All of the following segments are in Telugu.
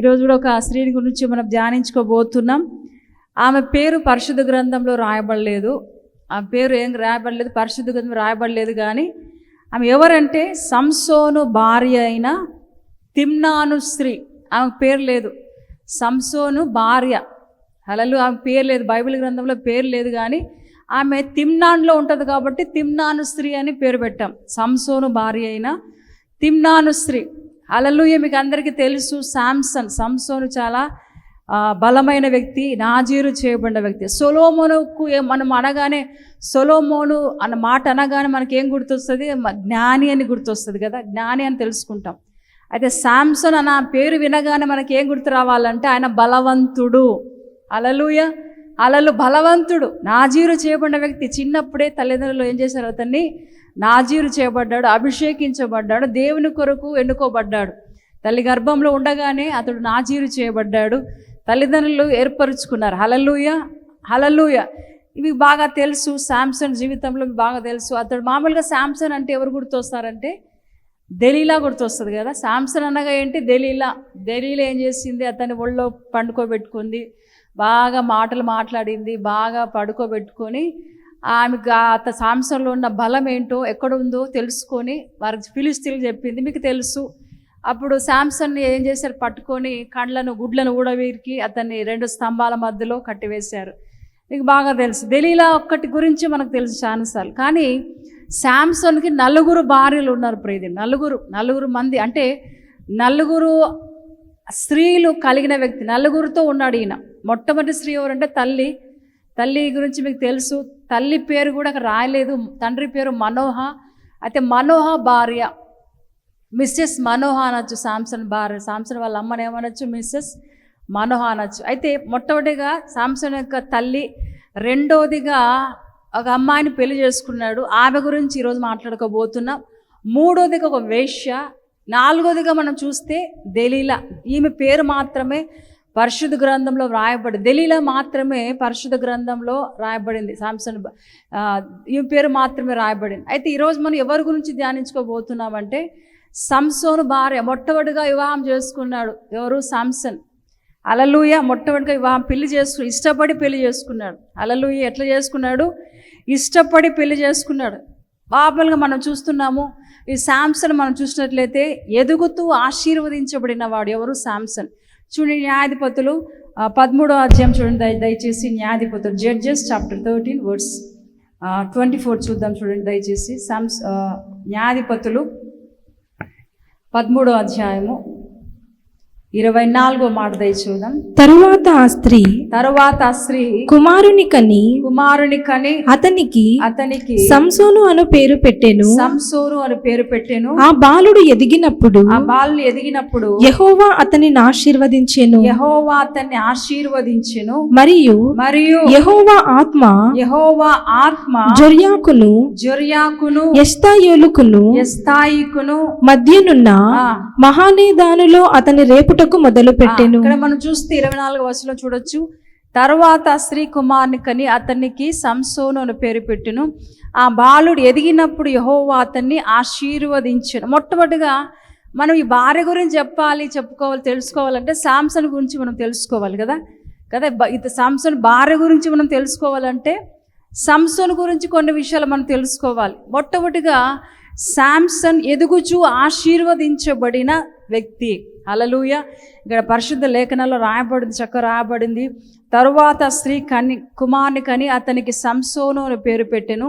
ఈరోజు కూడా ఒక స్త్రీని గురించి మనం ధ్యానించుకోబోతున్నాం. ఆమె పేరు పరిశుద్ధ గ్రంథంలో రాయబడలేదు. ఆ పేరు ఏం రాయబడలేదు? పరిశుద్ధ గ్రంథం రాయబడలేదు కానీ ఆమె ఎవరంటే సంసోను భార్య అయిన తిమ్నాను స్త్రీ. ఆమె పేరు లేదు. సంసోను భార్య. అలలు ఆమె పేరు లేదు. బైబిల్ గ్రంథంలో పేరు లేదు కానీ ఆమె తిమ్నాన్లో ఉంటుంది కాబట్టి తిమ్నాను స్త్రీ అని పేరు పెట్టాం. సంసోను భార్య అయిన తిమ్నాను స్త్రీ. అలలుయ మీకు అందరికీ తెలుసు శాంసన్ సంసోను చాలా బలమైన వ్యక్తి నాజీరు చేయబడిన వ్యక్తి. సొలోమోనుకు ఏ- మనం అనగానే సొలోమోను అన్న మాట అనగానే మనకి ఏం గుర్తొస్తుంది జ్ఞాని అని గుర్తొస్తుంది కదా జ్ఞాని అని తెలుసుకుంటాం. అయితే శాంసన్ అన్న పేరు వినగానే మనకి ఏం గుర్తు రావాలంటే ఆయన బలవంతుడు. అలలుయ అలలు బలవంతుడు నాజీరు చేయబడిన వ్యక్తి. చిన్నప్పుడే తల్లిదండ్రులు ఏం చేశారు అతన్ని? నాజీరు చేయబడ్డాడు అభిషేకించబడ్డాడు దేవుని కొరకు ఎన్నుకోబడ్డాడు. తల్లి గర్భంలో ఉండగానే అతడు నాజీరు చేయబడ్డాడు. తల్లిదండ్రులు ఏర్పరుచుకున్నారు. హలలుయ హలలుయ ఇవి బాగా తెలుసు. శాంసన్ జీవితంలో బాగా తెలుసు. అతడు మామూలుగా శాంసన్ అంటే ఎవరు గుర్తొస్తారంటే దలీలా గుర్తొస్తుంది కదా. శాంసన్ అనగా ఏంటి? దలీలా. దెలీలా ఏం చేసింది? అతని ఒళ్ళో పండుకోబెట్టుకుంది. బాగా మాటలు మాట్లాడింది. బాగా పడుకోబెట్టుకొని ఆమెకు అత సాంసంలో ఉన్న బలం ఏంటో ఎక్కడ ఉందో తెలుసుకొని వారికి ఫిలిస్తీన్లు చెప్పింది. మీకు తెలుసు. అప్పుడు శాంసన్ని ఏం చేశారు? పట్టుకొని కండ్లను గుడ్లను ఊడవీరికి అతన్ని రెండు స్తంభాల మధ్యలో కట్టివేశారు. మీకు బాగా తెలుసు. దలీలా ఒక్కటి గురించి మనకు తెలుసు చాలాసార్లు కానీ శాంసన్కి నలుగురు భార్యలు ఉన్నారు ప్రీతి నలుగురు నలుగురు మంది. అంటే నలుగురు స్త్రీలు కలిగిన వ్యక్తి. నలుగురితో ఉన్నాడు ఈయన. మొట్టమొదటి స్త్రీ ఎవరంటే తల్లి తల్లి గురించి మీకు తెలుసు తల్లి పేరు కూడా అక్కడ రాయలేదు తండ్రి పేరు మనోహ అయితే మనోహ భార్య మిస్సెస్ మనోహ అనొచ్చు సామ్సన్ భార్య సామ్సన్ వాళ్ళ అమ్మని ఏమనొచ్చు మిస్సెస్ మనోహ అనొచ్చు. అయితే మొట్టమొదటిగా సామ్సన్ యొక్క తల్లి రెండోదిగా ఒక అమ్మాయిని పెళ్ళి చేసుకున్నాడు. ఆమె గురించి ఈరోజు మాట్లాడుకోబోతున్నాం. మూడోదిగా ఒక వేష్య నాలుగోదిగా మనం చూస్తే దెలీలా. ఈమె పేరు మాత్రమే పరిశుద్ధ గ్రంథంలో వ్రాయబడి దలీలా మాత్రమే పరిశుద్ధ గ్రంథంలో రాయబడింది. సామ్సన్ ఈ పేరు మాత్రమే రాయబడింది. అయితే ఈరోజు మనం ఎవరి గురించి ధ్యానించుకోబోతున్నామంటే సంసోను భార్య మొట్టమొదటిగా వివాహం చేసుకున్నాడు ఎవరు? సాంసన్ అలలుయ మొట్టమొదటిగా వివాహం పెళ్ళి చేసుకు ఇష్టపడి పెళ్ళి చేసుకున్నాడు. అలలుయ ఎట్లా చేసుకున్నాడు? ఇష్టపడి పెళ్ళి చేసుకున్నాడు. మామూలుగా మనం చూస్తున్నాము ఈ శాంసన్ మనం చూసినట్లయితే ఎదుగుతూ ఆశీర్వదించబడిన వాడు ఎవరు? శాంసన్ చూడండి న్యాయాధిపతులు పదమూడో అధ్యాయం చూడండి దయచేసి న్యాయాధిపతులు judges chapter thirteen words twenty four చూద్దాం చూడండి దయచేసి. శాంస్ న్యాయాధిపతులు పదమూడో అధ్యాయము ఇరవై నాలుగో మాట చూద్దాం. తరువాత ఆ స్త్రీ తరువాత ఆ స్త్రీ కుమారుని కని కుమారుని కని అతనికి అతనికి సంసోను అను పేరు పెట్టెను. సంసోరు అని పేరు పెట్టెను. ఆ బాలుడు ఎదిగినప్పుడు ఆ బాలుని ఎదిగినప్పుడు యెహోవా అతనిని ఆశీర్వదించెను. యహోవా అతన్ని ఆశీర్వదించెను. మరియు మరియు యెహోవా ఆత్మ యహోవా ఆత్మ జొర్యాకును జొర్యాకును ఎస్తాయోలుకును ఎస్తాయికును మధ్యనున్న మహానేదానులో అతని రేపుటకు మొదలు పెట్టెను. ఇక్కడ మనం చూస్తే ఇరవై నాలుగు వర్షంలో చూడొచ్చు. తర్వాత స్త్రీ కుమారుని కని అతనికి సంసోను అని పేరు పెట్టెను. ఆ బాలుడు ఎదిగినప్పుడు యహోవా అతన్ని ఆశీర్వదించను. మొట్టమొదటిగా మనం ఈ భార్య గురించి చెప్పాలి చెప్పుకోవాలి తెలుసుకోవాలంటే సాంసన్ గురించి మనం తెలుసుకోవాలి కదా. కదా ఇది సాంసన్ భార్య గురించి మనం తెలుసుకోవాలంటే సంసోన్ గురించి కొన్ని విషయాలు మనం తెలుసుకోవాలి. మొట్టమొదటిగా శాంసన్ ఎదుగుచూ ఆశీర్వదించబడిన వ్యక్తి. అలలుయ ఇక్కడ పరిశుద్ధ లేఖనాల్లో రాయబడింది చక్క రాయబడింది. తరువాత స్త్రీ కని కుమార్ని కని అతనికి సంసోను అని పేరు పెట్టెను.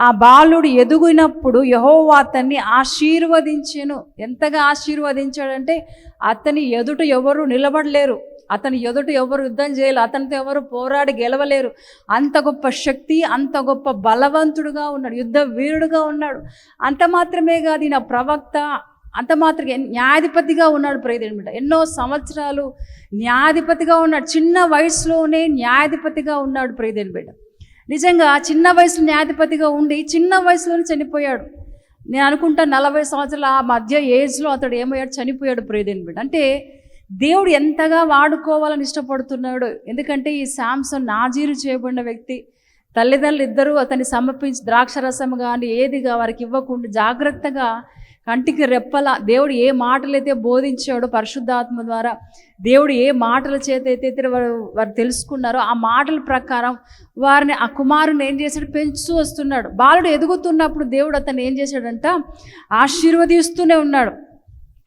ఆ బాలుడు ఎదుగునప్పుడు యహోవా అతన్ని ఆశీర్వదించెను. ఎంతగా ఆశీర్వదించాడంటే అతని ఎదుట ఎవరు నిలబడలేరు. అతని ఎదుట ఎవరు యుద్ధం చేయలేరు అతనితో ఎవరు పోరాడి గెలవలేరు. అంత గొప్ప శక్తి అంత గొప్ప బలవంతుడుగా ఉన్నాడు యుద్ధ వీరుడుగా ఉన్నాడు. అంత మాత్రమే కాదు ఈయన ప్రవక్త అంత మాత్రమే. న్యాయాధిపతిగా ఉన్నాడు ప్రియదేమిట ఎన్నో సంవత్సరాలు న్యాయాధిపతిగా ఉన్నాడు. చిన్న వయసులోనే న్యాయాధిపతిగా ఉన్నాడు ప్రియదేని నిజంగా చిన్న వయసులో న్యాయాధిపతిగా ఉండి చిన్న వయసులోనే చనిపోయాడు. నేను అనుకుంటా నలభై సంవత్సరాల ఆ మధ్య ఏజ్లో అతడు ఏమయ్యాడు? చనిపోయాడు ప్రియదేని అంటే దేవుడు ఎంతగా వాడుకోవాలని ఇష్టపడుతున్నాడు. ఎందుకంటే ఈ శాంసన్ నాజీరు చేయబడిన వ్యక్తి. తల్లిదండ్రులు ఇద్దరూ అతన్ని సమర్పించి ద్రాక్షరసం కానీ ఏదిగా వారికి ఇవ్వకుండా జాగ్రత్తగా కంటికి రెప్పల దేవుడు ఏ మాటలైతే బోధించాడో పరిశుద్ధాత్మ ద్వారా దేవుడు ఏ మాటల చేత అయితే వారు వారు తెలుసుకున్నారో ఆ మాటల ప్రకారం వారిని ఆ కుమారుని ఏం చేశాడు? పెంచుతూ వస్తున్నాడు. బాలుడు ఎదుగుతున్నప్పుడు దేవుడు అతను ఏం చేశాడంట? ఆశీర్వదిస్తూనే ఉన్నాడు.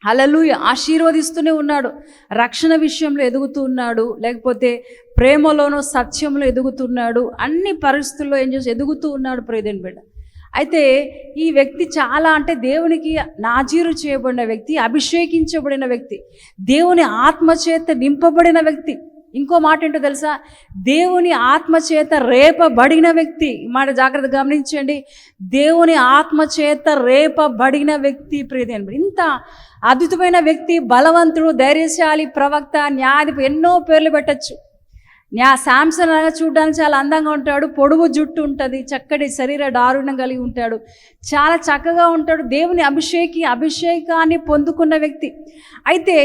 అలలు ఆశీర్వదిస్తూనే ఉన్నాడు. రక్షణ విషయంలో ఎదుగుతూ ఉన్నాడు. లేకపోతే ప్రేమలోనూ సత్యంలో ఎదుగుతున్నాడు. అన్ని పరిస్థితుల్లో ఏం చేసి ఎదుగుతూ ఉన్నాడు ప్రేదేని బిడ్డ. అయితే ఈ వ్యక్తి చాలా అంటే దేవునికి నాజీరు చేయబడిన వ్యక్తి అభిషేకించబడిన వ్యక్తి దేవుని ఆత్మచేత నింపబడిన వ్యక్తి. ఇంకో మాట ఏంటో తెలుసా? దేవుని ఆత్మచేత రేపబడిన వ్యక్తి. మాట జాగ్రత్త గమనించండి. దేవుని ఆత్మచేత రేపబడిన వ్యక్తి ప్రియదేని ఇంత అద్భుతమైన వ్యక్తి బలవంతుడు ధైర్యశాలి ప్రవక్త న్యాయాధిపతి ఎన్నో పేర్లు పెట్టచ్చు. న్యా శాంసన్ అనగా చూడడానికి చాలా అందంగా ఉంటాడు. పొడుగు జుట్టు ఉంటుంది చక్కటి శరీర దారుణం కలిగి ఉంటాడు. చాలా చక్కగా ఉంటాడు. దేవుని అభిషేకి అభిషేకాన్ని పొందుకున్న వ్యక్తి. అయితే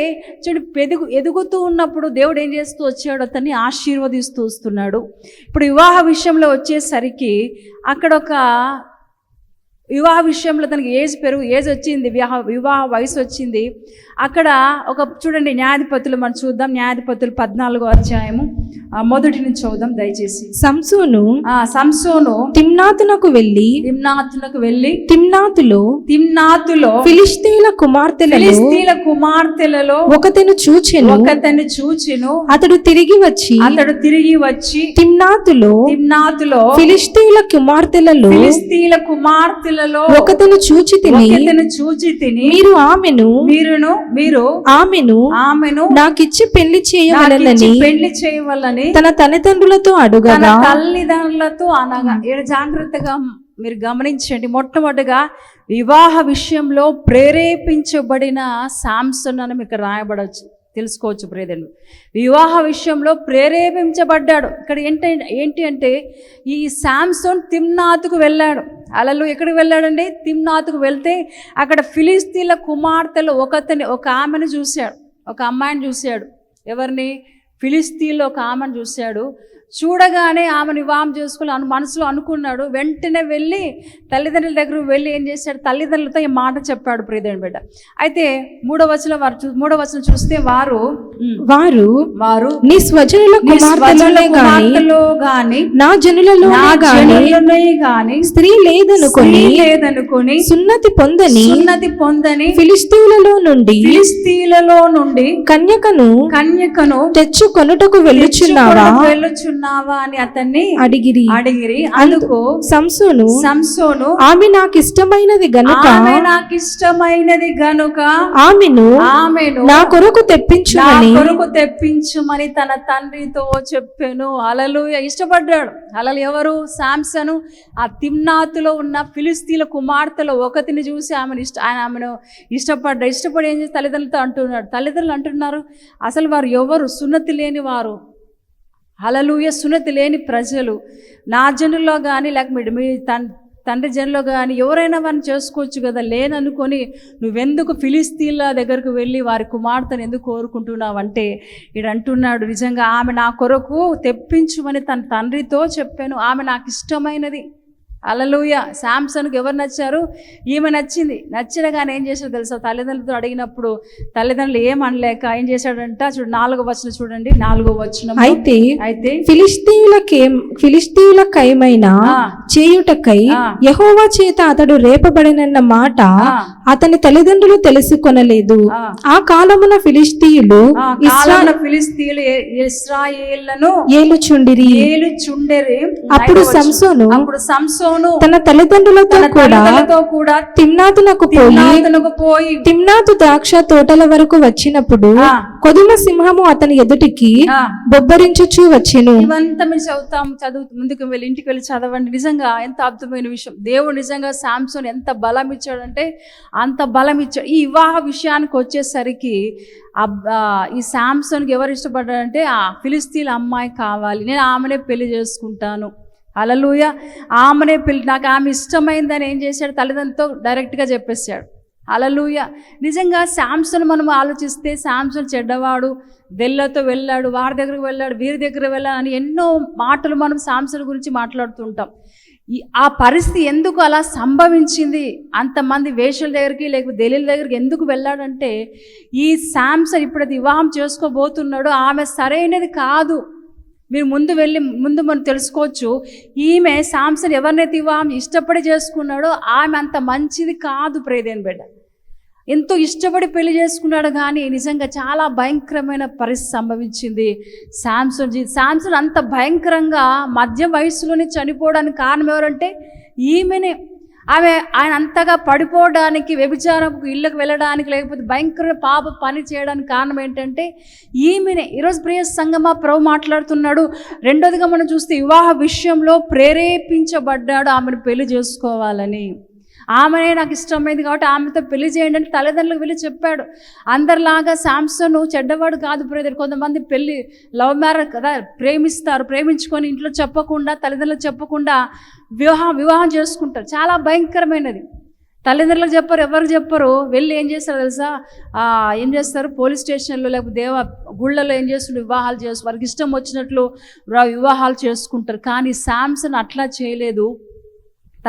చూడు పెదుగు ఎదుగుతూ ఉన్నప్పుడు దేవుడు ఏం చేస్తూ వచ్చాడు? అతన్ని ఆశీర్వదిస్తూ వస్తున్నాడు. ఇప్పుడు వివాహ విషయంలో వచ్చేసరికి అక్కడ ఒక వివాహ విషయంలో తనకి ఏజ్ పెరుగు ఏజ్ వచ్చింది వివాహ వివాహ వయసు వచ్చింది. అక్కడ ఒక చూడండి న్యాయాధిపతులు మనం చూద్దాం. న్యాయాధిపతులు పద్నాలుగో అధ్యాయము మొదటి నుంచి చూద్దాం దయచేసి. సంసోను ఆ సంసోను తిమ్నాతునకు వెళ్ళి తిమ్నాతులకు వెళ్ళి తిమ్నాతులో తిమ్నాతులో ఫిలిస్తీన్ల కుమార్తెలలో ఫిలిస్తీన్ల కుమార్తెలలో ఒకతెను చూచెను. ఒకతన్ని చూచిను. అతడు తిరిగి వచ్చి అతడు తిరిగి వచ్చి తిమ్నాతులో తిమ్నాతులో ఫిలిస్తీన్ల కుమార్తెలలో ఫిలిస్తీన్ల ఒకతను చూచి తిని ఒకతను చూచి తిని మీరు ఆమెను మీరును మీరు ఆమెను ఆమెను నాకిచ్చి పెళ్ళి చేయవలనని పెళ్ళి చేయవలని తన తల్లిదండ్రులతో అడుగగా తల్లిదండ్రులతో అనగా ఈడ జాగ్రత్తగా మీరు గమనించండి. మొట్టమొదటిగా వివాహ విషయంలో ప్రేరేపించబడిన శాంసన్ అని మీకు రాయబడవచ్చు తెలుసుకోవచ్చు ప్రేదలు వివాహ విషయంలో ప్రేరేపించబడ్డాడు. ఇక్కడ ఏంటి ఏంటి అంటే ఈ శాంసోన్ తిమ్నాథ్కు వెళ్ళాడు. అలలు ఎక్కడికి వెళ్ళాడండి? తిమ్నాథ్కు వెళ్తే అక్కడ ఫిలిస్తీన్ల కుమార్తెలు ఒకతని ఒక ఆమెను చూశాడు. ఒక అమ్మాయిని చూశాడు. ఎవరిని? ఫిలిస్తీన్లో ఒక ఆమెను చూశాడు. చూడగానే ఆమెను వివాహం చేసుకుని అను మనసులో అనుకున్నాడు. వెంటనే వెళ్ళి తల్లిదండ్రుల దగ్గర వెళ్ళి ఏం చేశాడు? తల్లిదండ్రులతో ఈ మాట చెప్పాడు ప్రియదేని బిడ్డ. అయితే మూడో వచనం వారు మూడో వచనం చూస్తే వారు వారు వారు నీ స్వజనుల నీ గాని కుమార్తెలో గాని నా జనులలో గాని స్త్రీ లేదనుకొని లేదనుకొని సున్నతి పొందని సున్నతి పొందని ఫిలిస్తీన్లలో నుండి ఫిలిస్తీన్లలో నుండి కన్యకను కన్యకను తెచ్చుకొనుటకు వెళ్ళుచున్నావా? తెచ్చుకొనకు వెళ్ళుచున్నావా అని అతన్ని అడిగిరి. అడిగిరి. అందుకు సంసోను సంసోను ఆమె నాకు ఇష్టమైనది గనుక ఆమె నాకు ఇష్టమైనది గనుక ఆమెను ఆమెను నా కొరకు నా తెప్పించుమని కొరకు తెప్పించుమని తన తండ్రితో చెప్పాను. అలలు ఇష్టపడ్డాడు. అలలు ఎవరు? శాంసను ఆ తిమ్నాతులో ఉన్న ఫిలిస్తీన్ల కుమార్తెలో ఒకతిని చూసి ఆమెను ఇష్ట ఆయన ఆమెను ఇష్టపడ్డా ఇష్టపడి ఏం చేసి తల్లిదండ్రులతో అంటున్నాడు. తల్లిదండ్రులు అంటున్నారు అసలు వారు ఎవరు? సున్నతి లేని వారు. హలలుయ సున్నతి లేని ప్రజలు నా జనుల్లో కానీ లేకపోతే మీ- మీ తన్ తండ్రి జనులో కానీ ఎవరైనా వారిని చేసుకోవచ్చు కదా లేననుకొని నువ్వెందుకు ఫిలిస్తీన్ల దగ్గరకు వెళ్ళి వారి కుమార్తెను ఎందుకు కోరుకుంటున్నావు అంటే ఈడు అంటున్నాడు నిజంగా ఆమె నా కొరకు తెప్పించుమని తన తండ్రితో చెప్పాను ఆమె నాకు ఇష్టమైనది. అలలుయ శాంసన్కి ఎవరు నచ్చారు? ఈమె నచ్చింది. నచ్చిన కానీ ఏం చేశాడు తెలుసా? తల్లిదండ్రులతో అడిగినప్పుడు తల్లిదండ్రులు ఏం అనలేక ఏం చేశాడంట? చూడు నాలుగో వచనం చూడండి. నాలుగో వచనం. అయితే అయితే ఆ, చేయుటకై. యెహోవా చేత అతడు రేపబడినన్న మాట అతని తల్లిదండ్రులు తెలుసుకొనలేదు. ఆ. కాలమున ఫిలిస్తీయులు ఏ- ఇస్రాయేళ్ళను ఏలుచుండిరి. ఏలు చుండెరి అప్పుడు సంసోను అప్పుడు సంసోను తన తల్లిదండ్రులతో కూడా కూడా తిమ్నాతునకు పోయి పోయి తిమ్నాతు ద్రాక్ష తోటల వరకు వచ్చినప్పుడు కొదుమ సింహము అతని ఎదుటికి. బొబ్బరించుచూ వచ్చెను. ఇవంతా మీరు చదువుతాం చదువు ముందుకు వెళ్ళి ఇంటికి వెళ్ళి చదవండి. నిజంగా ఎంత అద్భుతమైన విషయం. దేవుడు నిజంగా శాంసోన్ ఎంత బలం ఇచ్చాడంటే అంత బలం ఇచ్చాడు. ఈ వివాహ విషయానికి వచ్చేసరికి ఈ శాంసోన్కి ఎవరు ఇష్టపడ్డాడంటే ఆ ఫిలిస్తీన్ అమ్మాయి కావాలి. నేను ఆమెనే పెళ్ళి చేసుకుంటాను. అలలుయ ఆమెనే పెళ్ళి నాకు ఆమె ఇష్టమైందని ఏం చేశాడు? తల్లిదండ్రులతో డైరెక్ట్గా చెప్పేశాడు. అలలుయ నిజంగా శాంసన్ మనం ఆలోచిస్తే శాంసన్ చెడ్డవాడు దెల్లతో వెళ్ళాడు వారి దగ్గరకు వెళ్ళాడు వీరి దగ్గర వెళ్ళాడు అని ఎన్నో మాటలు మనం శాంసన్ గురించి మాట్లాడుతుంటాం. ఈ ఆ పరిస్థితి ఎందుకు అలా సంభవించింది? అంతమంది వేషల దగ్గరికి లేకపోతే దళిల దగ్గరికి ఎందుకు వెళ్ళాడంటే ఈ శాంసన్ ఇప్పుడు వివాహం చేసుకోబోతున్నాడు ఆమె సరైనది కాదు. మీరు ముందు వెళ్ళి ముందు మనం తెలుసుకోవచ్చు ఈమె సాంసన్ ఎవరినైతే ఆమె ఇష్టపడి చేసుకున్నాడో ఆమె అంత మంచిది కాదు ప్రేదేని బిడ్డ. ఎంతో ఇష్టపడి పెళ్ళి చేసుకున్నాడు కానీ నిజంగా చాలా భయంకరమైన పరిస్థితి సంభవించింది శాంసన్ జీ శాంసన్ అంత భయంకరంగా మధ్య వయసులోనే చనిపోవడానికి కారణం ఎవరంటే ఈమెనే. ఆమె ఆయన అంతగా పడిపోవడానికి వ్యభిచారంకు ఇళ్ళకు వెళ్ళడానికి లేకపోతే భయంకర పాప పని చేయడానికి కారణం ఏంటంటే ఈమెనే. ఈరోజు ప్రియ సంగమ ప్రభు మాట్లాడుతున్నాడు. రెండోదిగా మనం చూస్తే వివాహ విషయంలో ప్రేరేపించబడ్డాడు ఆమెను పెళ్ళి చేసుకోవాలని. ఆమెనే నాకు ఇష్టమైంది కాబట్టి ఆమెతో పెళ్ళి చేయండి అని తల్లిదండ్రులకు వెళ్ళి చెప్పాడు. అందరిలాగా శాంసన్ చెడ్డవాడు కాదు బ్రదర్. కొంతమంది పెళ్ళి లవ్ మ్యారేజ్ కదా ప్రేమిస్తారు. ప్రేమించుకొని ఇంట్లో చెప్పకుండా తల్లిదండ్రులకు చెప్పకుండా వివాహం వివాహం చేసుకుంటారు. చాలా భయంకరమైనది. తల్లిదండ్రులకు చెప్పరు ఎవరు చెప్పరు. వెళ్ళి ఏం చేస్తారు తెలుసా? ఏం చేస్తారు? పోలీస్ స్టేషన్లో లేకపోతే దేవ గుళ్ళలో ఏం చేస్తుంటారు వివాహాలు చేస్తారు. వారికి ఇష్టం వచ్చినట్లు వివాహాలు చేసుకుంటారు. కానీ శాంసన్ అట్లా చేయలేదు.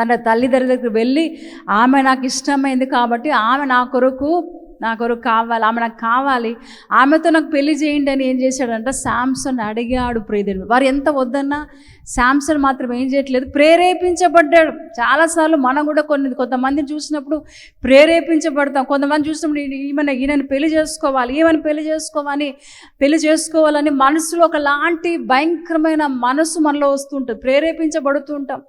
తన తల్లిదండ్రులకు దగ్గరికి వెళ్ళి ఆమె నాకు ఇష్టమైంది కాబట్టి ఆమె నా కొరకు నా కొరకు కావాలి ఆమె నాకు కావాలి. ఆమెతో నాకు పెళ్ళి చేయండి అని ఏం చేశాడంట? శాంసన్ అడిగాడు ప్రియదేవుడు వారు ఎంత వద్దన్నా శాంసన్ మాత్రం ఏం చేయట్లేదు. ప్రేరేపించబడ్డాడు. చాలాసార్లు మనం కూడా కొన్ని కొంతమందిని చూసినప్పుడు ప్రేరేపించబడతాం. కొంతమంది చూసినప్పుడు ఈ- ఈయనని పెళ్ళి చేసుకోవాలి ఈమెను పెళ్ళి చేసుకోవాలి పెళ్ళి చేసుకోవాలని మనసులో ఒకలాంటి భయంకరమైన మనసు మనలో వస్తుంటుంది ప్రేరేపించబడుతుంటాం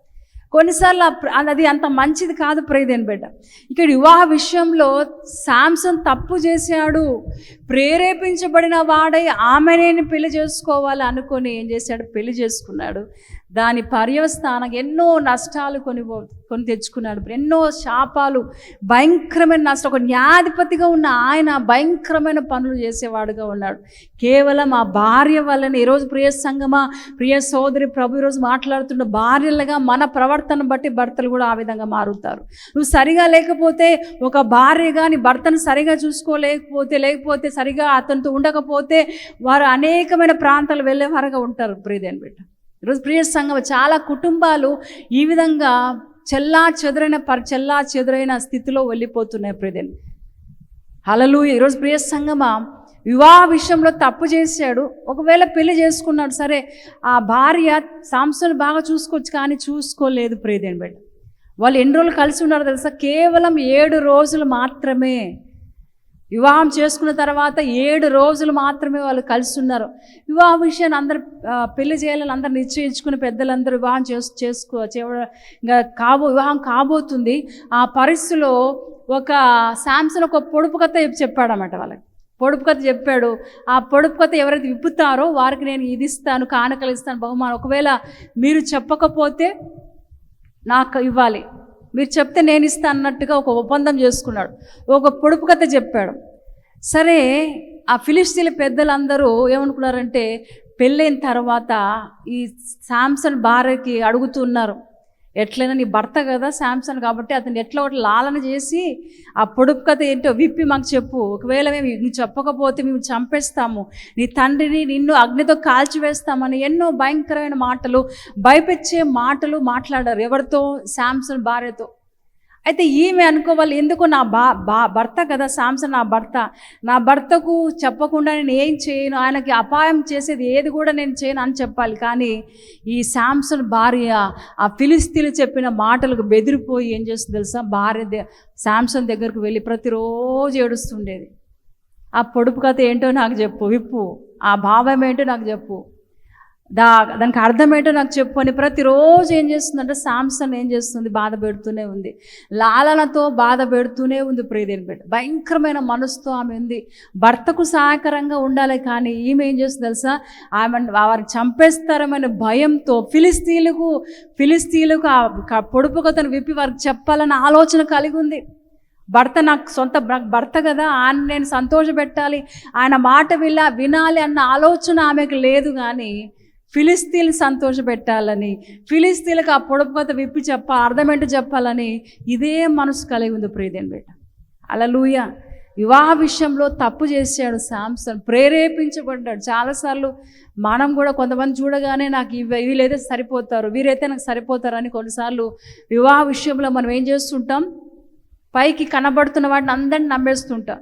కొన్నిసార్లు అది అంత మంచిది కాదు ప్రేదేని బిడ్డ. ఇక్కడ వివాహ విషయంలో శాంసన్ తప్పు చేశాడు. ప్రేరేపించబడిన వాడై ఆమెనే పెళ్ళి చేసుకోవాలి అనుకొని ఏం చేశాడు? పెళ్ళి చేసుకున్నాడు. దాని పర్యవస్థానం ఎన్నో నష్టాలు కొని కొని తెచ్చుకున్నాడు. ఎన్నో శాపాలు భయంకరమైన నష్టం ఒక న్యాయాధిపతిగా ఉన్న ఆయన భయంకరమైన పనులు చేసేవాడుగా ఉన్నాడు. కేవలం ఆ భార్య వల్లనే ఈరోజు ప్రియ సంగమా ప్రియ సోదరి ప్రభు ఈరోజు మాట్లాడుతున్న భార్యలుగా మన ప్రవర్తన బట్టి భర్తలు కూడా ఆ విధంగా మారుతారు. నువ్వు సరిగా లేకపోతే ఒక భార్య కానీ భర్తను సరిగా చూసుకోలేకపోతే లేకపోతే సరిగా అతనితో ఉండకపోతే వారు అనేకమైన ప్రాంతాలు వెళ్ళేవారుగా ఉంటారు ప్రియదేని బిడ్డ. ఈరోజు ప్రియ సంఘం చాలా కుటుంబాలు ఈ విధంగా చెల్లా చెదరైన పర్ చెల్లా చెదురైన స్థితిలో వెళ్ళిపోతున్నాయి ప్రియదేని. హలలు ఈరోజు ప్రియ సంగమా వివాహ విషయంలో తప్పు చేశాడు. ఒకవేళ పెళ్ళి చేసుకున్నాడు సరే ఆ భార్య సాంసన్ బాగా చూసుకోవచ్చు కానీ చూసుకోలేదు ప్రియదేని బిడ్డ. వాళ్ళు ఎన్ని రోజులు కలిసి ఉన్నారు తెలుసా? కేవలం ఏడు రోజులు మాత్రమే. వివాహం చేసుకున్న తర్వాత ఏడు రోజులు మాత్రమే వాళ్ళు కలిసి ఉన్నారు. వివాహ విషయాన్ని అందరు పెళ్ళి చేయాలని అందరు నిశ్చయించుకుని పెద్దలందరూ వివాహం చేసు చేసుకో ఇంకా కాబో వివాహం కాబోతుంది. ఆ పరిస్థితిలో ఒక శాంసన్ ఒక పొడుపు కథ చెప్పాడన్నమాట వాళ్ళకి. పొడుపు కథ చెప్పాడు. ఆ పొడుపు కథ ఎవరైతే విప్పుతారో వారికి నేను ఇది ఇస్తాను కానుకలు ఇస్తాను బహుమానం. ఒకవేళ మీరు చెప్పకపోతే నాకు ఇవ్వాలి. మీరు చెప్తే నేను ఇస్తా అన్నట్టుగా ఒక ఒప్పందం చేసుకున్నాడు. ఒక పొడుపు కథ చెప్పాడు. సరే ఆ ఫిలిస్తీన్ల పెద్దలందరూ ఏమనుకున్నారంటే పెళ్ళైన తర్వాత ఈ శాంసన్ భార్యకి అడుగుతున్నారు ఎట్లయినా నీ భర్త కదా శాంసన్ కాబట్టి అతను ఎట్లా ఒకటి లాలన చేసి ఆ పొడుపు కథ ఏంటో విప్పి మాకు చెప్పు. ఒకవేళ మేము నువ్వు చెప్పకపోతే మేము చంపేస్తాము. నీ తండ్రిని నిన్ను అగ్నితో కాల్చివేస్తామని ఎన్నో భయంకరమైన మాటలు భయపెచ్చే మాటలు మాట్లాడారు. ఎవరితో? శాంసన్ భార్యతో. అయితే ఈమె అనుకోవాలి ఎందుకు నా బా బా భర్త కదా శాంసన్ నా భర్త. నా భర్తకు చెప్పకుండా నేను ఏం చేయను? ఆయనకి అపాయం చేసేది ఏది కూడా నేను చేయను అని చెప్పాలి. కానీ ఈ శాంసన్ భార్య ఆ ఫిలిస్తీన్లు చెప్పిన మాటలకు బెదిరిపోయి ఏం చేస్తుంది తెలుసా? భార్య శాంసన్ దగ్గరకు వెళ్ళి ప్రతిరోజు ఏడుస్తుండేది. ఆ పొడుపు కథ ఏంటో నాకు చెప్పు విప్పు. ఆ భావం ఏంటో నాకు చెప్పు. దా దానికి అర్థం ఏంటో నాకు చెప్పు అని ప్రతిరోజు ఏం చేస్తుందంటే సామ్సన్ ఏం చేస్తుంది? బాధ పెడుతూనే ఉంది. లాలనతో బాధ పెడుతూనే ఉంది ప్రియదేని బిడ్డ. భయంకరమైన మనసుతో ఆమె ఉంది. భర్తకు సహాయకరంగా ఉండాలి కానీ ఈమె ఏం చేస్తుంది తెలుసా? ఆమె వారిని చంపేస్తారమైన భయంతో ఫిలిస్తీన్లకు ఫిలిస్తీన్లకు ఆ పొడుపు కథను విప్పి వారికి చెప్పాలన్న ఆలోచన కలిగి ఉంది. భర్త నాకు సొంత భ- భర్త కదా ఆయన నేను సంతోషపెట్టాలి ఆయన మాట విలా వినాలి అన్న ఆలోచన ఆమెకు లేదు కానీ ఫిలిస్తీన్ సంతోషపెట్టాలని ఫిలిస్తీన్లకు ఆ పొడుపు విప్పి చెప్ప అర్థమేంటో చెప్పాలని ఇదే మనసు కలిగి ఉంది ప్రియదేని బిడ్డ. అలలుయ వివాహ విషయంలో తప్పు చేశాడు శాంసన్. ప్రేరేపించబడ్డాడు. చాలాసార్లు మనం కూడా కొంతమంది చూడగానే నాకు ఇవి వీళ్ళైతే సరిపోతారు వీరైతే నాకు సరిపోతారు అని కొన్నిసార్లు వివాహ విషయంలో మనం ఏం చేస్తుంటాం? పైకి కనబడుతున్న వాటిని అందరిని నమ్మేస్తుంటాం.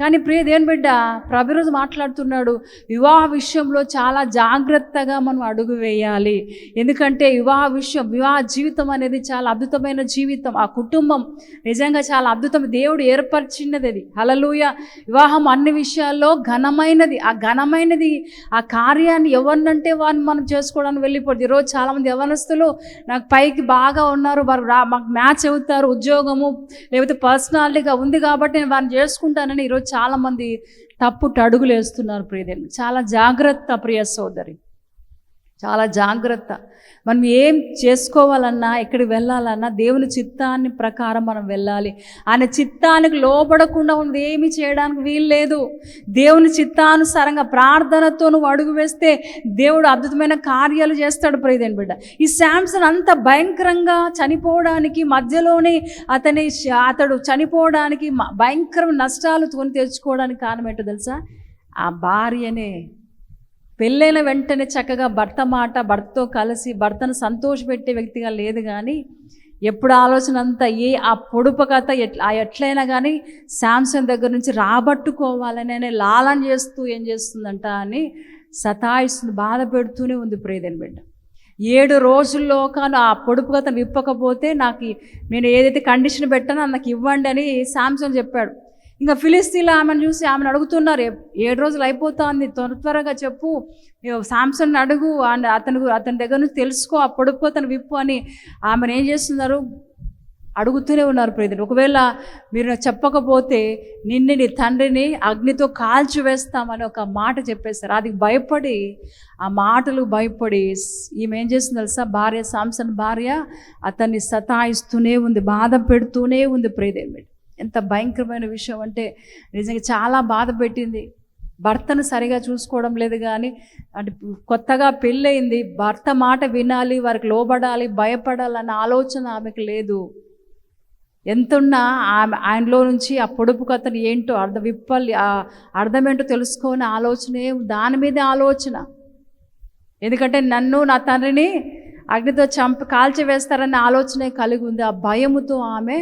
కానీ ప్రియ దేని బిడ్డ ప్రభురోజు మాట్లాడుతున్నాడు వివాహ విషయంలో చాలా జాగ్రత్తగా మనం అడుగు వేయాలి. ఎందుకంటే వివాహ విషయం వివాహ జీవితం అనేది చాలా అద్భుతమైన జీవితం. ఆ కుటుంబం నిజంగా చాలా అద్భుతం. దేవుడు ఏర్పరిచినది అది. హలలుయ వివాహం అన్ని విషయాల్లో ఘనమైనది. ఆ ఘనమైనది ఆ కార్యాన్ని ఎవరినంటే వారిని మనం చేసుకోవడానికి వెళ్ళిపోతుంది ఈరోజు చాలామంది యవనస్తులు నాకు పైకి బాగా ఉన్నారు వారు మాకు మ్యాచ్ అవుతారు ఉద్యోగము లేకపోతే పర్సనాలిటీగా ఉంది కాబట్టి నేను వారిని చేసుకుంటానని ఈరోజు చాలామంది తప్పు టడుగులు వేస్తున్నారు ప్రియదేవి చాలా జాగ్రత్త ప్రియ సోదరి. చాలా జాగ్రత్త. మనం ఏం చేసుకోవాలన్నా ఎక్కడికి వెళ్ళాలన్నా దేవుని చిత్తాన్ని ప్రకారం మనం వెళ్ళాలి. ఆయన చిత్తానికి లోబడకుండా ఉంది ఏమీ చేయడానికి వీలు లేదు. దేవుని చిత్తానుసారంగా ప్రార్థనతో నువ్వు అడుగు వేస్తే దేవుడు అద్భుతమైన కార్యాలు చేస్తాడు ప్రియదేని బిడ్డ. ఈ శాంసన్ అంత భయంకరంగా చనిపోవడానికి మధ్యలోనే అతని అతడు చనిపోవడానికి భయంకర భయంకరమైన నష్టాలు కొని తెచ్చుకోవడానికి కారణం ఏంటో తెలుసా? ఆ భార్యనే పెళ్ళైన వెంటనే చక్కగా భర్త మాట భర్తతో కలిసి భర్తను సంతోషపెట్టే వ్యక్తిగా లేదు కానీ ఎప్పుడు ఆలోచన అంతా ఏ ఆ పొడుపు కథ ఎట్లా ఎట్లయినా కానీ శాంసంగ్ దగ్గర నుంచి రాబట్టుకోవాలని అనే లాలన చేస్తూ ఏం చేస్తుందంట అని సతాయిస్తుంది బాధ పెడుతూనే ఉంది ప్రేదని బిడ్డ. ఏడు రోజుల్లో కానీ ఆ పొడుపు కథ విప్పకపోతే నాకు నేను ఏదైతే కండిషన్ పెట్టానో నాకు ఇవ్వండి అని శాంసంగ్ చెప్పాడు. ఇంకా ఫిలిస్తీన్లో ఆమెను చూసి ఆమెను అడుగుతున్నారు ఏడు రోజులు అయిపోతుంది త్వర త్వరగా చెప్పు సామ్సన్ అడుగు అండ్ అతను అతని దగ్గర నుంచి తెలుసుకో ఆ పొడుపు అతను విప్పు అని ఆమెను ఏం చేస్తున్నారు? అడుగుతూనే ఉన్నారు ప్రియదులు ఒకవేళ మీరు నాకు చెప్పకపోతే నిన్ను నీ తండ్రిని అగ్నితో కాల్చివేస్తామని ఒక మాట చెప్పేస్తారు అది భయపడి ఆ మాటలు భయపడి ఈమె ఏం చేస్తుంది తెలుసా? భార్య సాంసన్ భార్య అతన్ని సతాయిస్తూనే ఉంది బాధ పెడుతూనే ఉంది ప్రియదేవి ఎంత భయంకరమైన విషయం అంటే నిజంగా చాలా బాధ పెట్టింది. భర్తను సరిగా చూసుకోవడం లేదు కానీ అంటే కొత్తగా పెళ్ళయింది. భర్త మాట వినాలి వారికి లోబడాలి భయపడాలన్న ఆలోచన ఆమెకు లేదు. ఎంతున్నా ఆమె ఆయనలో నుంచి ఆ పొడుపు కథను ఏంటో అర్థం విప్పాలి ఆ అర్థం ఏంటో తెలుసుకోని ఆలోచనే దాని మీదే ఆలోచన. ఎందుకంటే నన్ను నా తండ్రిని అగ్నితో చంప కాల్చి వేస్తారన్న ఆలోచనే కలిగి ఉంది. ఆ భయముతో ఆమె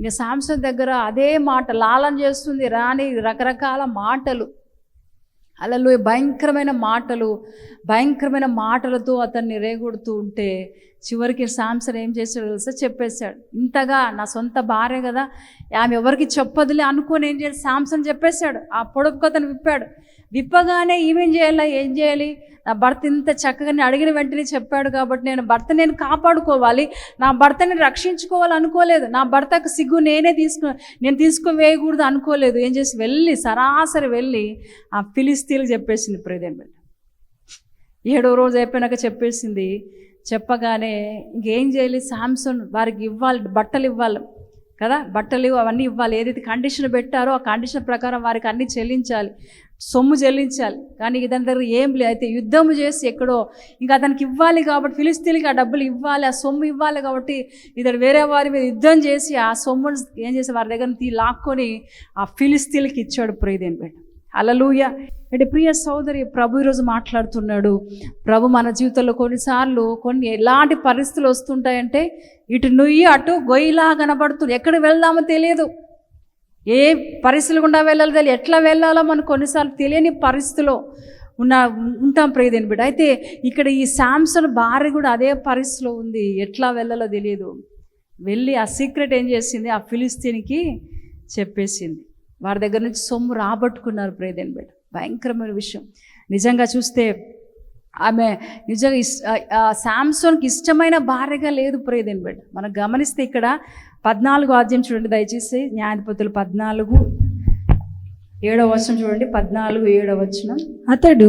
ఇంకా సాంసన్ దగ్గర అదే మాట లాలన చేస్తుంది రాని రకరకాల మాటలు. అలలు భయంకరమైన మాటలు భయంకరమైన మాటలతో అతన్ని రేగొడుతూ ఉంటే చివరికి సాంసన్ ఏం చేశాడు తెలుసా? చెప్పేశాడు. ఇంతగా నా సొంత భార్య కదా ఆమె ఎవరికి చెప్పదులే అనుకొని ఏం చేసి సాంసన్ చెప్పేశాడు. ఆ పొడుపుకు అతను విప్పాడు. విప్పగానే ఈమెం చేయాలి ఏం చేయాలి? నా భర్త ఇంత చక్కగా నేను అడిగిన వెంటనే చెప్పాడు కాబట్టి నేను భర్త నేను కాపాడుకోవాలి. నా భర్తని రక్షించుకోవాలి అనుకోలేదు. నా భర్తకు సిగ్గు నేనే తీసుకు నేను తీసుకుని వేయకూడదు అనుకోలేదు. ఏం చేసి వెళ్ళి సరాసరి వెళ్ళి ఆ ఫిలిస్తీన్కి చెప్పేసింది ప్రియదేవి ఏడో రోజు అయిపోయినాక చెప్పేసింది చెప్పగానే ఇంకేం చేయాలి? శాంసన్ వారికి ఇవ్వాలి బట్టలు ఇవ్వాలి కదా? బట్టలు అవన్నీ ఇవ్వాలి. ఏదైతే కండిషన్ పెట్టారో ఆ కండిషన్ ప్రకారం వారికి అన్నీ చెల్లించాలి. సొమ్ము చెల్లించాలి. కానీ ఇతని దగ్గర ఏం లేదు. అయితే యుద్ధం చేసి ఎక్కడో ఇంకా అతనికి ఇవ్వాలి కాబట్టి ఫిలిస్తీన్కి ఆ డబ్బులు ఇవ్వాలి ఆ సొమ్ము ఇవ్వాలి కాబట్టి ఇతడు వేరే వారి మీద యుద్ధం చేసి ఆ సొమ్మును ఏం చేసి వారి దగ్గర తీ లాక్కొని ఆ ఫిలిస్తీన్కి ఇచ్చాడు ప్రియదేని బిడ్డ. అలలుయ అంటే ప్రియ సోదరి ప్రభు ఈరోజు మాట్లాడుతున్నాడు. ప్రభు మన జీవితంలో కొన్నిసార్లు కొన్ని ఎలాంటి పరిస్థితులు వస్తుంటాయంటే ఇటు నుయ్యి అటు గొయ్యిలా కనబడుతుంది. ఎక్కడ వెళ్దామో తెలియదు. ఏ పరిస్థితులు గుండా వెళ్ళాలో తెలియదు ఎట్లా వెళ్ళాలో మనం కొన్నిసార్లు తెలియని పరిస్థితిలో ఉన్న ఉంటాం ప్రియదేని బిడ్డ. అయితే ఇక్కడ ఈ శాంసన్ భార్య కూడా అదే పరిస్థితిలో ఉంది. ఎట్లా వెళ్ళాలో తెలియదు. వెళ్ళి ఆ సీక్రెట్ ఏం చేసింది? ఆ ఫిలిస్తీన్కి చెప్పేసింది. వారి దగ్గర నుంచి సొమ్ము రాబట్టుకున్నారు ప్రియదేని బిడ్డ. భయంకరమైన విషయం. నిజంగా చూస్తే ఆమె నిజంగా ఇస్ శాంసోన్కి ఇష్టమైన భార్యగా లేదు ప్రియదేని బిడ్డ. మనం గమనిస్తే ఇక్కడ పద్నాలుగు ఆద్యం చూడండి దయచేసి. న్యాయాధిపతులు పద్నాలుగు ఏడవ వచనం చూడండి పద్నాలుగు ఏడవ వచనం. అతడు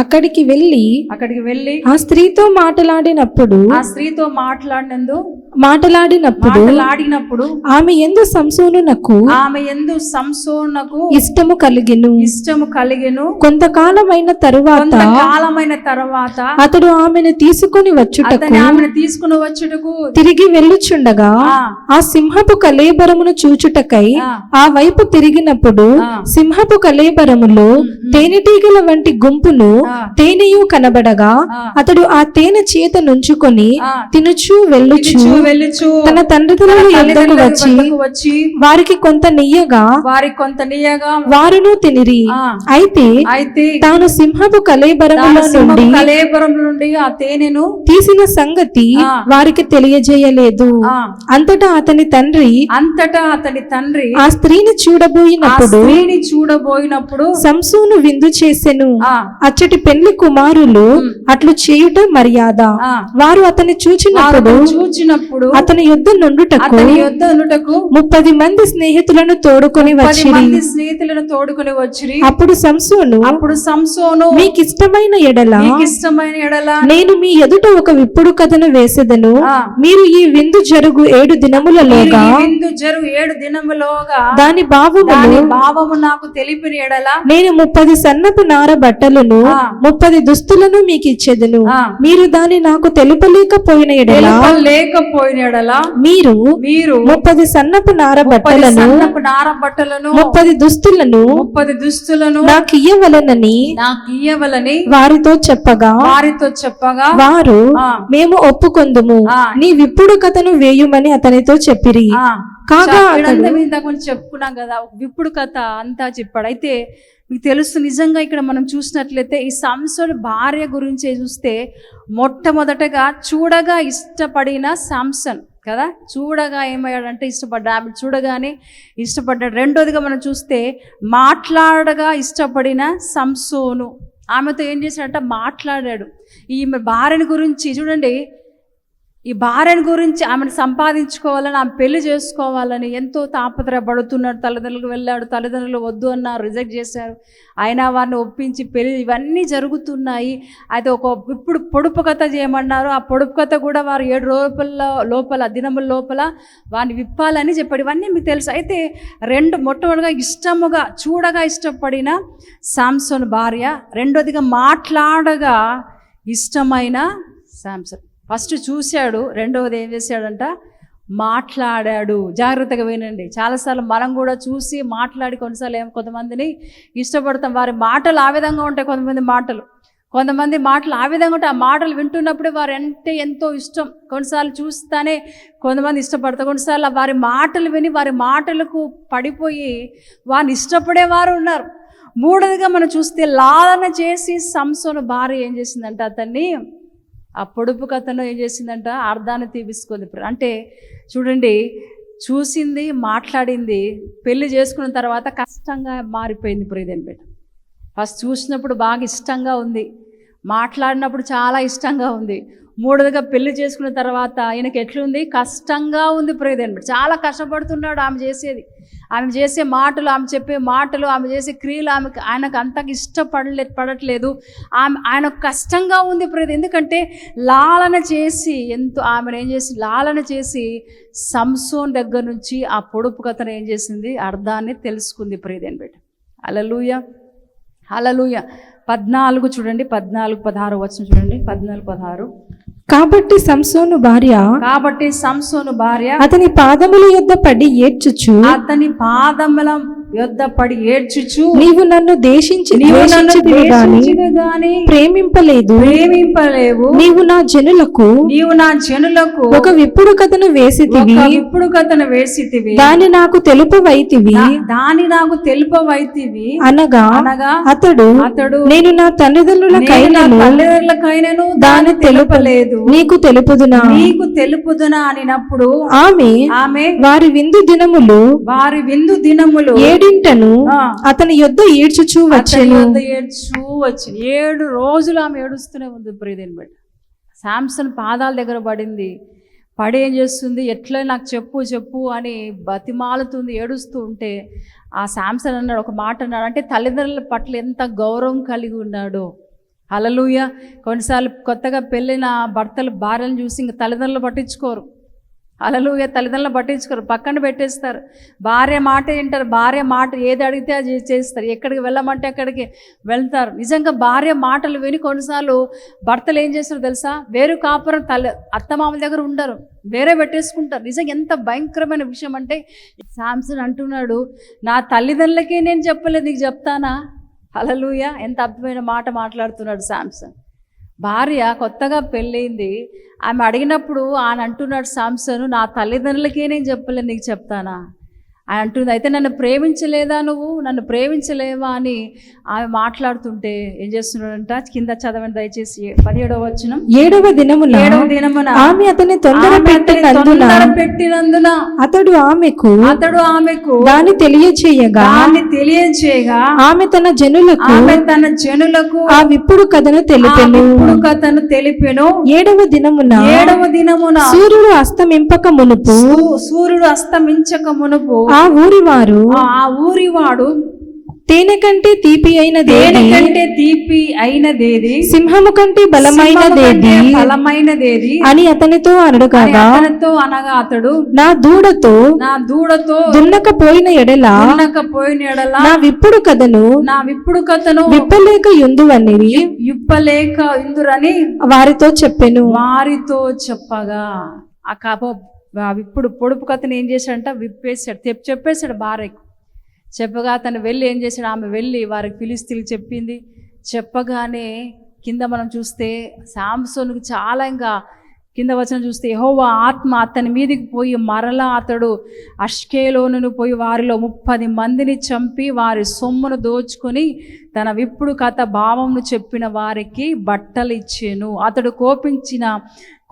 అక్కడికి వెళ్ళి అక్కడికి వెళ్ళి ఆ స్త్రీతో మాట్లాడినప్పుడు ఆ స్త్రీతో మాట్లాడినందు మాటలాడినప్పుడు మాటలాడినప్పుడు ఆమె ఎందు సంసోనునకు ఆమె ఎందు సంసోనకు ఇష్టము కలిగెను. ఇష్టము కలిగెను. కొంతకాలమైన తరువాత కొంతకాలమైన తర్వాత అతడు ఆమెను తీసుకొని వచ్చుటకు ఆమెను తీసుకుని వచ్చుటకు తిరిగి వెళ్ళుచుండగా ఆ, సింహపు కలేబరమును చూచుటకై ఆ, వైపు తిరిగినప్పుడు. సింహపు కలేబరములో తేనెటీగల వంటి గుంపును. తేనెయు కనబడగా. అతడు ఆ తేనె చేత నుంచుకొని. తినుచు వెళ్ళుచు వెళ్ళుచు తన తండ్రిదండ్రుల యొద్దకు తల్లిదండ్రుల వచ్చి వారికి కొంత నెయ్యగా వారికి కొంత నీయగా వారును తినిరి అయితే అయితే తాను సింహపు కలేబరములో నుండి కళేబరం నుండి ఆ తేనెను తీసిన సంగతి. వారికి తెలియజేయలేదు అంతటా అతని తండ్రి అంతటా అతని తండ్రి ఆ స్త్రీని చూడబోయినప్పుడు స్త్రీని చూడబోయినప్పుడు సంసోను విందు చేసెను. అచ్చటి పెళ్ళి కుమారులు అట్లు చేయుట మర్యాద. వారు అతన్ని చూచినప్పుడు చూచినప్పుడు అతని యుద్ధ నుండుటకు ముప్పది మంది స్నేహితులను తోడుకొని పది వచ్చిరి. మంది స్నేహితులను తోడుకొని వచ్చిరి. అప్పుడు సంసోను అప్పుడు సంసోను మీకిష్టమైన ఎడల నీకు ఇష్టమైన ఎడల నేను మీ ఎదుట ఒక విప్పుడు కథను వేసెదను. మీరు ఈ విందు జరుగు ఏడు దినములలోగా విందు జరు ఏడు దినములోగా దాని భావములు దాని భావము నాకు తెలిపిన ఎడల నేను ముప్పది సన్నపు నార బట్టలను. ముప్పది దుస్తులను మీకు ఇచ్చేదను. మీరు దాన్ని నాకు తెలుపలేకపోయిన ఎడల లేకపోయిన ఎడల మీరు మీరు ముప్పది సన్నపు నార బట్టలను సన్నపు నార బట్టలను ముప్పది దుస్తులను ముప్పది దుస్తులను నాకు ఇయ్యవలనని నాకు ఇయ్యవలని వారితో చెప్పగా వారితో చెప్పగా వారు. మేము ఒప్పుకొందుము ఆ. నీ విప్పుడు కథను వేయుమని అతనితో చెప్పిరి కాగా కొంచెం చెప్పుకున్నాం కదా విప్పుడు కథ అంతా చెప్పాడు. అయితే మీకు తెలుసు నిజంగా ఇక్కడ మనం చూసినట్లయితే ఈ సంసోడు భార్య గురించి చూస్తే మొట్టమొదటగా చూడగా ఇష్టపడిన సాంసన్ కదా చూడగా ఏమయ్యాడంటే ఇష్టపడ్డా ఆమె చూడగానే ఇష్టపడ్డాడు రెండోదిగా మనం చూస్తే మాట్లాడగా ఇష్టపడిన సంసోను. ఆమెతో ఏం చేశాడంటే మాట్లాడాడు. ఈమె భార్యని గురించి చూడండి ఈ భార్యను గురించి ఆమెను సంపాదించుకోవాలని ఆమె పెళ్ళి చేసుకోవాలని ఎంతో తాపత్రయపడుతున్నాడు తల్లిదండ్రులకు వెళ్ళాడు తల్లిదండ్రులు వద్దు అన్నారు రిజెక్ట్ చేశారు. అయినా వారిని ఒప్పించి పెళ్ళి ఇవన్నీ జరుగుతున్నాయి. అయితే ఒక ఇప్పుడు పొడుపు కథ చేయమన్నారు. ఆ పొడుపు కథ కూడా వారు ఏడు రోజుల లోపల దినముల లోపల వారిని విప్పాలని చెప్పాడు. ఇవన్నీ మీకు తెలుసు. అయితే రెండు మొట్టమొదటిగా ఇష్టముగా చూడగా ఇష్టపడిన శాంసన్ భార్య రెండోదిగా మాట్లాడగా ఇష్టమైన శాంసన్ ఫస్ట్ చూశాడు రెండవది ఏం చేశాడంట? మాట్లాడాడు. జాగ్రత్తగా వినండి. చాలాసార్లు మనం కూడా చూసి మాట్లాడి కొన్నిసార్లు ఏం కొంతమందిని ఇష్టపడతాం. వారి మాటలు ఆ విధంగా ఉంటాయి కొంతమంది మాటలు. కొంతమంది మాటలు ఆ విధంగా ఉంటాయి. ఆ మాటలు వింటున్నప్పుడే వారు అంటే ఎంతో ఇష్టం. కొన్నిసార్లు చూస్తానే కొంతమంది ఇష్టపడతారు. కొన్నిసార్లు వారి మాటలు విని వారి మాటలకు పడిపోయి వారిని ఇష్టపడేవారు ఉన్నారు. మూడవదిగా మనం చూస్తే లాలన చేసి సంసోను భార్య ఏం చేసిందంటే అతన్ని ఆ పొడుపు కథను ఏం చేసిందంట? అర్థాన్ని తీపిసుకుంది. అంటే చూడండి చూసింది మాట్లాడింది పెళ్ళి చేసుకున్న తర్వాత కష్టంగా మారిపోయింది ప్రియదని బిడ్డ ఫస్ట్ చూసినప్పుడు బాగా ఇష్టంగా ఉంది. మాట్లాడినప్పుడు చాలా ఇష్టంగా ఉంది. మూడోదిగా పెళ్ళి చేసుకున్న తర్వాత ఆయనకి ఎట్లుంది? కష్టంగా ఉంది ప్రియదని బిడ్డ చాలా కష్టపడుతున్నాడు ఆమె చేసేది. ఆమె చేసే మాటలు ఆమె చెప్పే మాటలు ఆమె చేసే క్రియలు ఆమెకు ఆయనకు అంతగా ఇష్టపడలే పడట్లేదు. ఆమె ఆయన కష్టంగా ఉంది ప్రతి ఎందుకంటే లాలన చేసి ఎంతో ఆమెను ఏం చేసి లాలన చేసి సంసోన్ దగ్గర నుంచి ఆ పొడుపు కథను ఏం చేసింది? అర్థాన్ని తెలుసుకుంది ప్రియదేని బిడ్డ అలలుయ అలలుయ పద్నాలుగు చూడండి. పద్నాలుగు పదహారు వచ్చిన చూడండి. పద్నాలుగు పదహారు. కాబట్టి సంసోను భార్య కాబట్టి సంసోను భార్య అతని పాదముల యొద్ద పడి ఏడ్చుచు అతని పాదముల యొద్ద పడి ఏడ్చుచు నీవు నన్ను దేశించి నీవు నన్ను గాని ప్రేమింపలేదు. ప్రేమింపలేవు. నీవు నా జనులకు నీవు నా జనులకు ఒక విప్పుడు కథను వేసితివి. ఒక ఇప్పుడు కథను వేసితివి. దాని నాకు తెలుపవైతివి. దా- దాని నాకు తెలుపవైతివి. అనగా అనగా అతడు అతడు నేను నా తల్లిదండ్రుల తల్లిదండ్రులకైనను దాని దాని తెలుపలేదు. నీకు తెలుపుదునా? నీకు తెలుపుదునా అనినప్పుడు ఆమె ఆమె వారి విందు దినములు వారి విందు దినములు ఏడింటను అతని యొద్ద అతని వచ్చెను. ఏడ్చూ వచ్చింది ఏడు రోజులు ఆమె ఏడుస్తూనే ఉంది ప్రియదేని బట్టి శాంసన్ పాదాల దగ్గర పడింది. పడి ఏం చేస్తుంది? ఎట్లా నాకు చెప్పు చెప్పు అని బతిమాలుతుంది ఏడుస్తూ ఉంటే ఆ శాంసన్ అన్నాడు ఒక మాట అన్నాడు. అంటే తల్లిదండ్రుల పట్ల ఎంత గౌరవం కలిగి ఉన్నాడో. హలలుయ కొన్నిసార్లు కొత్తగా పెళ్ళిన భర్తలు భార్యను చూసి ఇంక తల్లిదండ్రులు పట్టించుకోరు. అలలుగా తల్లిదండ్రులు పట్టించుకోరు పక్కన పెట్టేస్తారు. భార్య మాట వింటారు భార్య మాట ఏది అడిగితే అది చేస్తారు ఎక్కడికి వెళ్ళమంటే అక్కడికి వెళ్తారు. నిజంగా భార్య మాటలు విని కొన్నిసార్లు భర్తలు ఏం చేస్తారు తెలుసా? వేరు కాపురం తల్లి అత్తమామల దగ్గర ఉండరు వేరే పెట్టేసుకుంటారు. నిజంగా ఎంత భయంకరమైన విషయం అంటే శాంసన్ అంటున్నాడు నా తల్లిదండ్రులకి నేను చెప్పలేదు నీకు చెప్తానా? అలలుయ ఎంత అద్భుతమైన మాట మాట్లాడుతున్నాడు శాంసన్ భార్య కొత్తగా పెళ్ళయింది ఆమె అడిగినప్పుడు ఆయన అంటున్నాడు సాంసను నా తల్లిదండ్రులకే నేను చెప్పలేదు నీకు చెప్తానా? ఆయన అంటుంది. అయితే నన్ను ప్రేమించలేదా నువ్వు? నన్ను ప్రేమించలేవా అని ఆమె మాట్లాడుతుంటే ఏం చేస్తున్నాడంట? కింద చదవండి దయచేసి పదిహేడవ వచ్చిన ఏడవ దినమున ఏడవ దినమున ఆమె అతని తొందర పెట్టినందున అతడు ఆమెకు అతడు ఆమెకు దాని తెలియచేయగా దాన్ని తెలియచేయగా ఆమె తన జనులకు ఆమె తన జనులకు ఆ విప్పుడు కథను తెలిపెను. విప్పుడు కథను తెలిపెను. ఏడవ దినమున ఏడవ దినమున సూర్యుడు అస్తమింపక మునుపు సూర్యుడు అస్తమించక మునుపు ఆ ఊరి వారు ఆ ఆ ఊరివాడు తేనె కంటే తీపి అయినదేది దేనికంటే తీపి అయినదేది సింహము కంటే బలమైనదేది సింహము కంటే బలమైనదేది అని అతనితో అని అనడుగాగా అతనితో అనగా అతడు నా దూడతో నా దూడతో దున్నకపోయిన ఎడల పోయిన ఎడల నా విప్పుడు కథను నా విప్పుడు కథను విప్పలేక యుందువనివి ఇప్పలేక ఇందురని వారితో చెప్పెను. వారితో చెప్పగా. ఆ కప ఇప్పుడు పొడుపు కథను ఏం చేశాడంట? విప్పేశాడు తెప్- చెప్పేశాడు భార్యకు చెప్పగా అతను వెళ్ళి ఏం చేశాడు? ఆమె వెళ్ళి వారికి పిలిస్తీలు చెప్పింది. చెప్పగానే కింద మనం చూస్తే సాంసోన్కి చాలా ఇంకా కింద వచ్చిన చూస్తే ఎహోవా ఆత్మ అతని మీదికి పోయి మరలా అతడు అష్కేలోను పోయి వారిలో ముప్పది మందిని చంపి వారి సొమ్మును దోచుకొని తన విప్పుడు కథ భావంను చెప్పిన వారికి బట్టలు ఇచ్చాను అతడు కోపించిన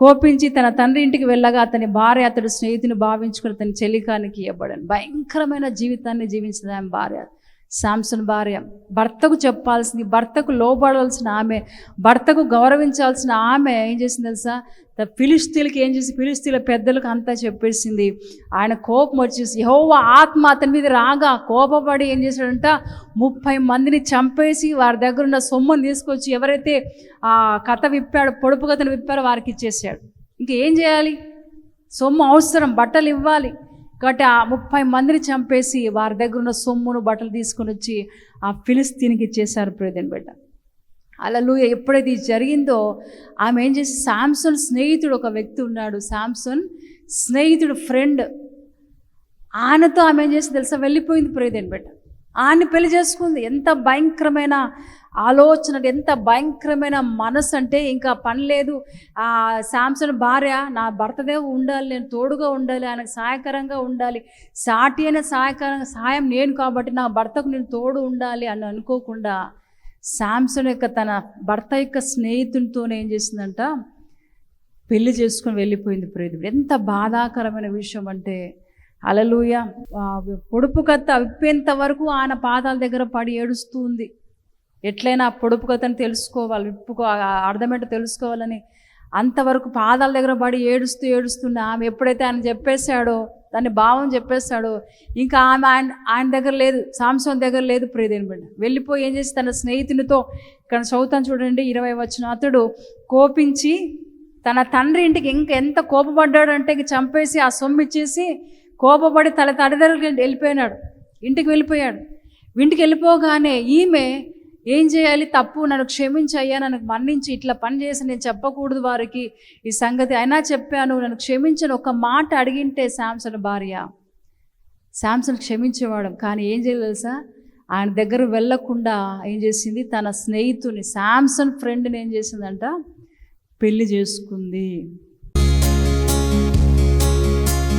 కోపించి తన తండ్రి ఇంటికి వెళ్ళగా అతని భార్య అతడు స్నేహితుని భావించుకుని అతని చెలికానికి ఇవ్వబడను భయంకరమైన జీవితాన్ని జీవించింది ఆమె భార్య. శాంసన్ భార్య. భర్తకు చెప్పాల్సింది భర్తకు లోబడాల్సిన ఆమె భర్తకు గౌరవించాల్సిన ఆమె ఏం చేసింది తెలుసా? ఫిలిస్తీన్కి ఏం చేసి ఫిలిస్తీన్ల పెద్దలకు అంతా చెప్పేసింది. ఆయన కోపం వచ్చేసి యెహోవా ఆత్మ అతని మీద రాగా కోపపడి ఏం చేశాడంట? ముప్పై మందిని చంపేసి వారి దగ్గర ఉన్న సొమ్ముని తీసుకొచ్చి ఎవరైతే ఆ కథ విప్పాడు పొడుపు కథను విప్పారో వారికి ఇచ్చేసాడు. ఇంకేం చేయాలి? సొమ్ము అవసరం బట్టలు ఇవ్వాలి. కాబట్టి ఆ ముప్పై మందిని చంపేసి వారి దగ్గర ఉన్న సొమ్మును బట్టలు తీసుకొని వచ్చి ఆ ఫిలిస్తీన్కి ఇచ్చేశారు ప్రేదన్ బిడ్డ. అలలు ఎప్పుడైతే ఇది జరిగిందో ఆమె ఏం చేసి శాంసన్ స్నేహితుడు ఒక వ్యక్తి ఉన్నాడు. శాంసన్ స్నేహితుడు ఫ్రెండ్. ఆయనతో ఆమె ఏం చేసి తెలుసా? వెళ్ళిపోయింది ప్రేదేని బిడ్డ. ఆయన్ని పెళ్ళి చేసుకుంది. ఎంత భయంకరమైన ఆలోచన ఎంత భయంకరమైన మనసు అంటే ఇంకా పని లేదు. ఆ శాంసన్ భార్య నా భర్తదే ఉండాలి నేను తోడుగా ఉండాలి ఆయనకు సహాయకరంగా ఉండాలి. సాటి అయిన సహాయకరంగా సహాయం నేను కాబట్టి నా భర్తకు నేను తోడు ఉండాలి అని అనుకోకుండా శాంసన్ యొక్క తన భర్త యొక్క స్నేహితునితోనే ఏం చేసిందంట? పెళ్ళి చేసుకొని వెళ్ళిపోయింది ప్రేదుడు ఎంత బాధాకరమైన విషయం అంటే అలలుయ పొడుపు కథ విప్పేంత వరకు ఆయన పాదాల దగ్గర పడి ఏడుస్తూ ఉంది. ఎట్లయినా పొడుపు కథను తెలుసుకోవాలి విప్పుకో ఆ అర్థమేంటో తెలుసుకోవాలని. అంతవరకు పాదాల దగ్గర పడి ఏడుస్తూ ఏడుస్తుండే ఆమె ఎప్పుడైతే ఆయన చెప్పేశాడో దాన్ని భావం చెప్పేస్తాడో ఇంకా ఆమె ఆయన ఆయన దగ్గర లేదు సాంసన్ దగ్గర లేదు ప్రియదేని బిడ్డ. వెళ్ళిపోయి ఏం చేసి తన స్నేహితునితో ఇక్కడ చదువుతాను చూడండి ఇరవై వచ్చిన అతడు కోపించి తన తండ్రి ఇంటికి ఇంకా ఎంత కోపపడ్డాడంటే ఇంక చంపేసి ఆ సొమ్ము ఇచ్చేసి కోపపడి తల తండ్రి వెళ్ళిపోయినాడు. ఇంటికి వెళ్ళిపోయాడు. ఇంటికి వెళ్ళిపోగానే ఈమె ఏం చేయాలి? తప్పు నన్ను క్షమించయ్యా నన్ను మన్నించి ఇట్లా పని చేసి నేను చెప్పకూడదు వారికి ఈ సంగతి. అయినా చెప్పాను నన్ను క్షమించను ఒక మాట అడిగింటే శాంసన్ భార్య. శాంసన్ క్షమించేవాడు. కానీ ఏం చేయలేదు తెలుసా? ఆయన దగ్గర వెళ్ళకుండా ఏం చేసింది? తన స్నేహితుని శాంసన్ ఫ్రెండ్ని ఏం చేసిందంట? పెళ్ళి చేసుకుంది.